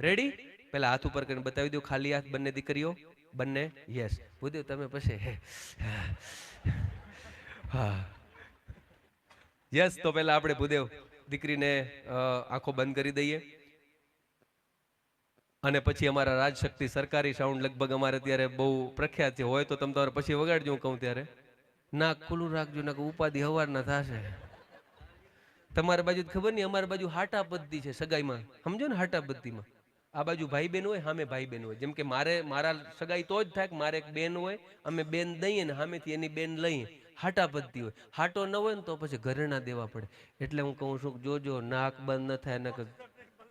Ready પેલા હાથ ઉપર કરીને બતાવી દો, ખાલી હાથ બંને દીકરીઓ? બંને? યસ ભૂદેવ, તમે પછી. હા. યસ તો પહેલા આપણે ભૂદેવ દીકરીને આંખો બંધ કરી દઈએ. અને પછી અમારા રાજશક્તિ સરકારી સાઉન્ડ લગભગ અમારે ત્યારે બહુ પ્રખ્યાત છે. હોય તો તમે તમારે પછી વગાડજો કહું ત્યારે. ના ખુલ્લું રાખજો ના ઉપાધિ હવારના થશે. તમારા બાજુ ખબર નહીં, અમારી બાજુ હાટા પદ્ધતિ છે, સગાઈમાં. સમજો ને હાટા પદ્ધતિમાં આ બાજુ ભાઈ બેન હોય, સામે ભાઈ બહેન હોય. જેમ કે મારે, મારા સગાઈ તો જ થાય કે મારે એક બેન હોય, અમે બેન દઈએ ને સામેથી એની બેન લઈએ. હાટા પદ્ધતિ હોય. હાટો ન હોય ને તો પછી ઘરેણા દેવા પડે. એટલે હું કહું છું જોજો નાક બંધ ન થાય નક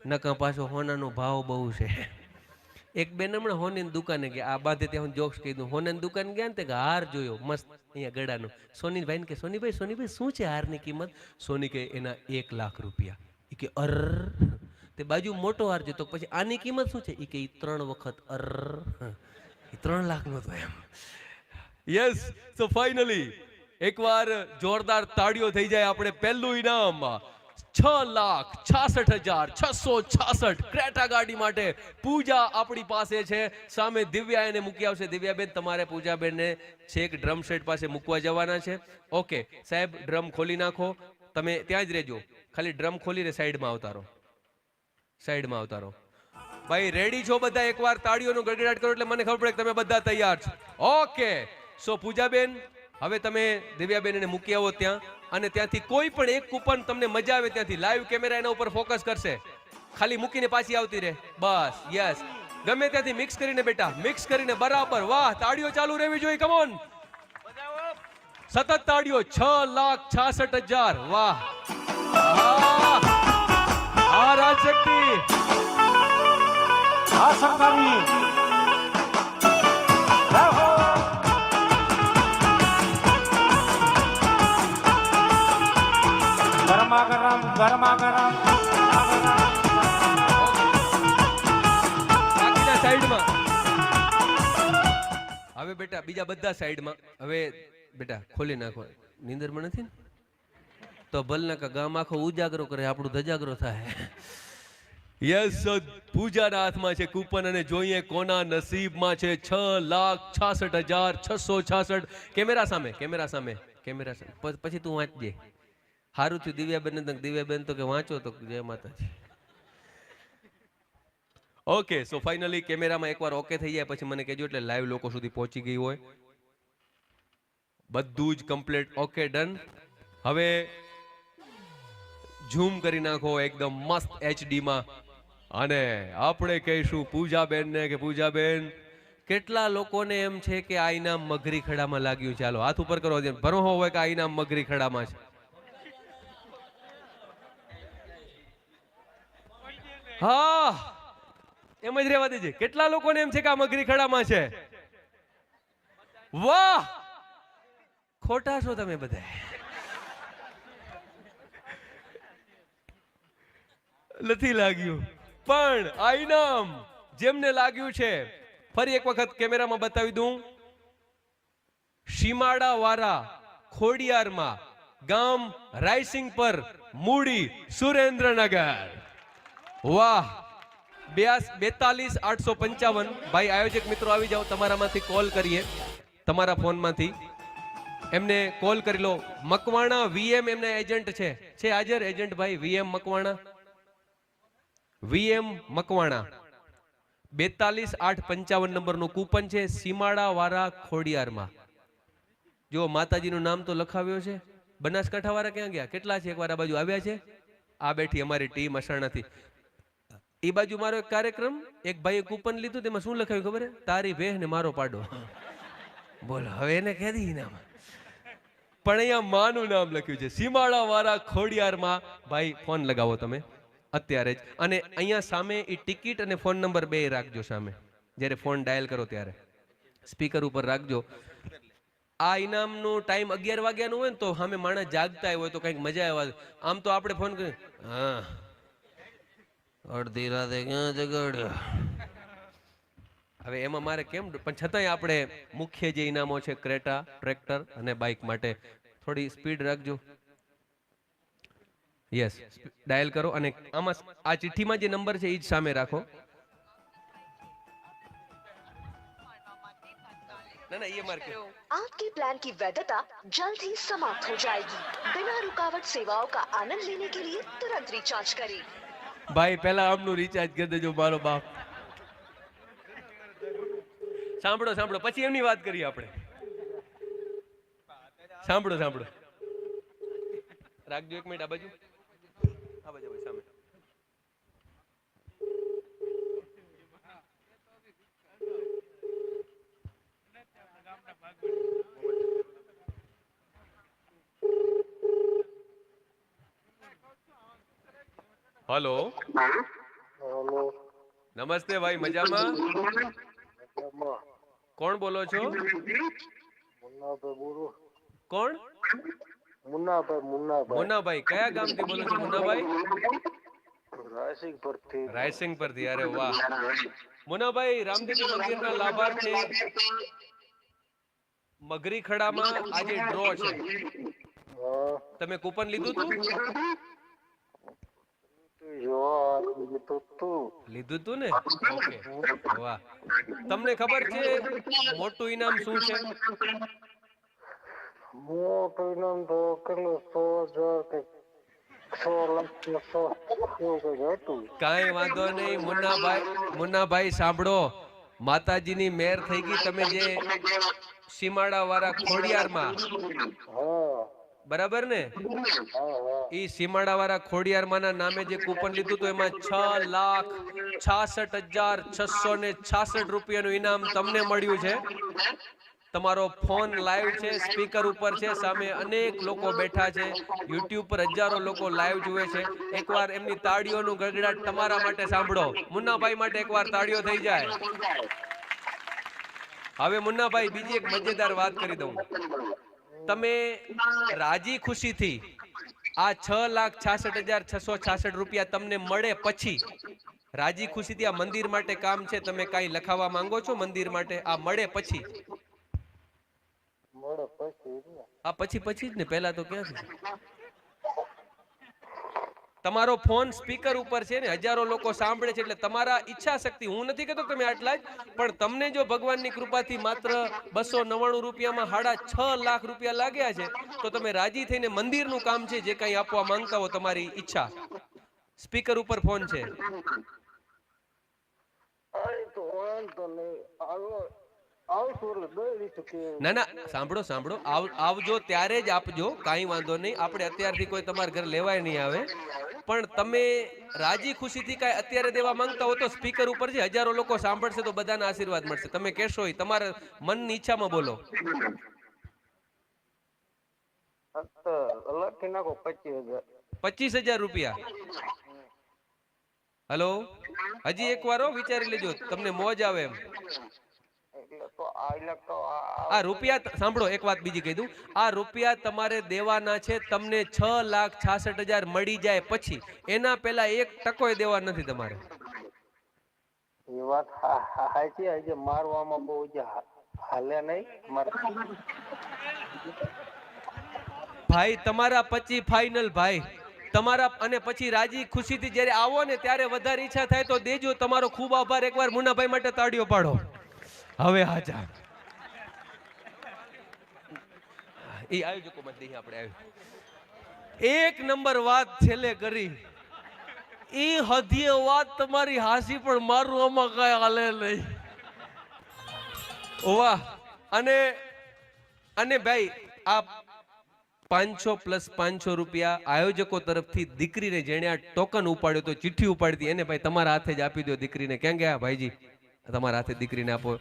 નકા પાછો હોનાનો ભાવ બહુ છે. એક બેન હમણાં હોની દુકાને ગયા. આ બાધે ત્યાં જોક્સ કહી દઉં. હોનાની દુકાન ગયા ને તે હાર જોયો, મસ્ત, અહીંયા ગળાનો. સોનીભાઈ ને કે, સોનીભાઈ સોનીભાઈ, શું છે હારની કિંમત? સોની કે એના એક લાખ રૂપિયા. એ કે અર તે બાજુ મોટો હાર જોતો પછી આની કિંમત શું છે? એ કે ત્રણ વખત અર. એ ત્રણ લાખનો તો એમ. યસ સો ફાઇનલી એકવાર જોરદાર તાળીઓ થઈ જાય આપણે પહેલું ઇનામ. છ લાખ છાસઠ હજાર છસો છાસઠ ક્રેટા ગાડી માટે પૂજા આપણી પાસે છે. સામે દિવ્યા એને મૂકી આવશે. દિવ્યાબેન, તમારે પૂજાબેનને છેક ડ્રમ સેટ પાસે મૂકવા જવાના છે. ઓકે સાહેબ, ડ્રમ ખોલી નાખો. તમે ત્યાં જ રહેજો. ખાલી ડ્રમ ખોલીને સાઈડમાં આવતા રહો. સાઈડમાં આવતા રહો. ભાઈ રેડી છો બધા એકવાર તાળીઓનો ગડગડાટ કરો એટલે મને ખબર પડે કે તમે બધા તૈયાર છો. ઓકે સો પૂજાબેન, હવે તમે દિવ્યાબેન એને મૂકી આવો ત્યાં અને ત્યાંથી કોઈ પણ એક કૂપન તમને મજા આવે ત્યાંથી લાઈવ કેમેરા એના ઉપર ફોકસ કરશે. ખાલી મૂકીને પાછી આવતી રહે. બસ યસ ગમે ત્યાંથી મિક્સ કરીને બેટા મિક્સ કરીને બરાબર. વાહ, તાળીઓ ચાલુ રહેવી જોઈએ કમોન સતત તાળીઓ, છ લાખ છાસઠ હજાર. વાહ. આ રાજશક્તિ આ સરકારી. ગરમા ગરમ ગરમા ગરમ. બાકીના સાઈડમાં. હવે બેટા, બીજા બધા સાઈડમાં. હવે બેટા, ખોલી નાખો. નીંદરમાં નથી ને? તો ભલના કા ગામ આખો ઉજાગરો કરે, આપણું ધજાગરો થાય. યસ, પૂજાના હાથમાં છે કૂપન અને જોઈએ કોના નસીબમાં છે છ લાખ છાસઠ હજાર છસો છાસઠ. કેમેરા સામે કેમેરા સામે કેમેરા સામે. પછી તું વાંચજે સારું થયું દિવ્યાબેન દિવ્યાબેન તો કે વાંચો તો જય માતાજી. ઓકે સો ફાઇનલી કેમેરામાં એકવાર ઓકે થઈ જાય, પછી મને કહેજો એટલે લાઈવ લોકો સુધી પહોંચી ગઈ હોય. બધું જ કમ્પ્લીટ ઓકે ડન હવે ઝૂમ કરી નાખો એકદમ મસ્ત એચડીમાં અને આપણે કહીશું પૂજાબેનને કે પૂજાબેન, કેટલા લોકોને એમ છે કે આ ઇનામ મગરી ખડામાં લાગ્યું હાલો, હાથ ઉપર કરો ભરો હોય કે આ ઇનામ મગરી ખડામાં છે. હા, એમ જ રહેવા દેજે. કેટલા લોકોને એમ છે કે આ મગરી ખડામાં છે? વાહ! ખોટા છો તમે બધા નથી લાગ્યું. પણ આ જેમને લાગ્યું છે, ફરી એક વખત કેમેરામાં બતાવી દઉં. સીમાડા વાળા ખોડિયારમાં ગામ રાયસિંગ પર મૂડી સુરેન્દ્રનગર. વાહ બ્યાસ બેતાલીસ આઠસો પંચાવન. ભાઈ આયોજક મિત્રો આવી જાઓ, તમારામાંથી કોલ કરીએ. તમારા ફોનમાંથી. એમને કોલ કરી લો. મકવાણા વીએમ એમના એજન્ટ છે. છે હાજર એજન્ટ ભાઈ, વીએમ મકવાણા? વીએમ મકવાણા. બેતાલીસ આઠ પંચાવન નંબરનું કૂપન છે સીમાડા વાળા ખોડિયારમાં. જો માતાજીનું નામ તો લખાવ્યો છે. બનાસકાંઠા વાળા ક્યાં ગયા? કેટલા છે? એકવાર આ બાજુ આવ્યા છે? આ બેઠી અમારી ટીમ અસાણાથી એ બાજુ મારો એક કાર્યક્રમ, એક ભાઈએ કૂપન લીધું, તેમાં શું લખાયું ખબર તારી વેહ ને મારો પાડો. બોલ, હવે એને કહેતી નામ પણ અહીંયા માનું નામ લખ્યું છે. સીમાડા વાળા ખોડિયારમાં, ભાઈ, ફોન લગાવો તમે. અત્યારે જ. અને અહીંયા સામે એ ટિકિટ અને ફોન નંબર બે રાખજો સામે. જ્યારે ફોન ડાયલ કરો ત્યારે. સ્પીકર ઉપર રાખજો. આ ઇનામનો ટાઈમ અગિયાર વાગ્યાનો હોય ને તો સામે માણસ જાગતા હોય તો કંઈક મજા આવે. આમ તો આપણે ફોન કરી, હા. અડધી રાતે ક્યાં જગાડ્યો? હવે એમાં મારે કેમ પણ છતાંય આપણે મુખ્ય જે ઇનામો છે, ક્રેટા, ટ્રેક્ટર અને બાઇક માટે થોડી સ્પીડ રાખજો. યસ ડાયલ કરો અને આમાં આ ચિઠ્ઠીમાં જે નંબર છે એ જ સામે રાખો. आपके प्लान की वैधता जल्द ही समाप्त हो जाएगी। बिना रुकावट सेवाओं का आनंद लेने के लिए तुरंत रिचार्ज करें। भाई पहला आपनु रिचार्ज कर મારો બાપ સાંભળો સાંભળો પછી એમની વાત કરીએ આપણે. સાંભળો સાંભળો રાખજો એક મિનિટ આ બાજુ હલો. નમસ્તે ભાઈ મજામાં? કોણ બોલો છો? કોણ? મુન્નાભાઈ મુન્નાભાઈ. મુન્નાભાઈ કયા ગામથી બોલો છો મુન્નાભાઈ? રાયસિંગ પરથી રાયસિંગ પરથી અરે વાહ. મુન્નાભાઈ રામદેવી મંદિરના લાભાર્થી મગરી ખડામાં આજે ડ્રો છે. તમે કૂપન લીધું તું તું જોવા તો તું? લીધું તું ને? ઓકે. વાહ. તમને ખબર છે મોટું ઇનામ શું છે? મોટું ઇનામ તો કેટલું? સો હજાર કે કાંઈ વાંધો નહીં મુન્નાભાઈ મુન્નાભાઈ સાંભળો. માતાજીની મેર થઈ ગઈ તમે જે સીમાડા વાળા ખોડિયારમાં. હા. બરાબર ને? ઈ સીમાડા વાળા ખોડિયારમાંના નામે જે કૂપન લીધું હતું, એમાં છ લાખ છાસઠ હજાર છસો ને છાસઠ રૂપિયાનું ઇનામ તમને મળ્યું છે. તમારો ફોન લાઈવ છે, સ્પીકર ઉપર છે, સામે અનેક લોકો બેઠા છે. યુટ્યુબ પર હજારો લોકો લાઈવ જુએ છે. એકવાર એમની તાળીઓનું ગગડાટ તમારા માટે સાંભળો. મુન્નાભાઈ માટે એકવાર તાળીઓ થઈ જાય. હવે મુન્નાભાઈ, બીજી એક મજેદાર વાત કરી દઉં. તમે રાજી ખુશીથી આ છ લાખ છાસઠ હજાર છસો છાસઠ રૂપિયા તમને મળે પછી રાજી ખુશીથી આ મંદિર માટે કામ છે તમે કાંઈ લખાવા માંગો છો મંદિર માટે? આ મળે પછી. મળે પછી આ પછી પછી જ ને? પહેલા તો ક્યાંથી તમારો ફોન સ્પીકર ઉપર છે ને હજારો લોકો સાંભળે છે એટલે તમારા ઈચ્છા શક્તિ હું નથી કહેતો તમે આટલા જ પણ તમને જો ભગવાનની કૃપાથી માત્ર બસો નવ્વાણું રૂપિયામાં સાડા છ લાખ રૂપિયા લાગ્યા છે તો તમે રાજી થઈને મંદિરનું કામ છે જે કંઈ આપવા માંગતા હો તમારી ઈચ્છા. સ્પીકર ઉપર ફોન છે. ના ના સાંભળો સાંભળો. આવજો ત્યારે જ આપજો કાંઈ વાંધો નહીં. આપણે અત્યારથી કોઈ તમારા ઘરે લેવાય નહીં આવે. પણ તમે રાજી ખુશીથી કાંઈ અત્યારે દેવા માંગતા હો તો સ્પીકર ઉપર છે હજારો લોકો સાંભળશે તો બધાના આશીર્વાદ મળશે. તમે કહેશો તમારા મનની ઈચ્છામાં બોલો. પચીસ હજાર રૂપિયા. હલો? હજી એક વાર હો, વિચારી લેજો. તમને મોજ આવે એમ. આ રૂપિયા સાંભળો એક વાત બીજી કહી દઉં. આ રૂપિયા તમારે દેવાના છે તમને છ લાખ છાસઠ હજાર મળી જાય પછી. એના પહેલા એક ટકો દેવા નથી તમારે. એ વાત હા હા સાચી આજે મારવામાં બહુ જે હાલે નહીં. ભાઈ તમારા પછી ફાઇનલ ભાઈ. તમારા અને પછી રાજી ખુશીથી જ્યારે આવો ને ત્યારે વધારે ઈચ્છા થાય તો દેજો. તમારો ખૂબ આભાર. એકવાર મુન્નાભાઈ માટે તાળીઓ પાડો. હવે હાજા એ આયોજકો માં દઈએ આપણે એક નંબર વાત છેલ્લે કરી. એ હદીએ વાત તમારી હાસી, પણ મારું આમાં કઈ હાલે નહીં. વાહ અને અને ભાઈ, આ પાંચસો પ્લસ પાંચસો રૂપિયા આયોજકો તરફથી દીકરીને જેણે આ ટોકન ઉપાડ્યો તો ચિઠ્ઠી ઉપાડી હતી એને ભાઈ તમારા હાથે જ આપી દો દીકરીને. ક્યાં ગયા ભાઈજી, તમારા હાથે દીકરીને આપો.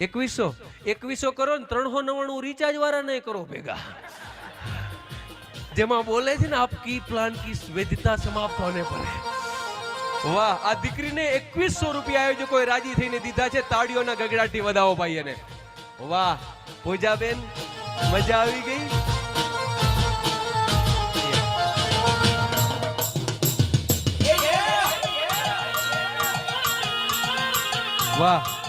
એકવીસો. એકવીસો કરો ને ત્રણસો નવ્વાણું રિચાર્જ વાળા નહીં કરો ભેગા. જેમાં બોલે છે ને, આપકી પ્લાન કી વૈધતા સમાપ્ત હોને પડે વાહ, આ દીકરીને એકવીસો રૂપિયા આયોજકોએ રાજી થઈને દીધા છે તાળીઓના ગગડાટી વધાવો ભાઈ એને. વાહ પૂજાબેન મજા આવી ગઈ? વાહ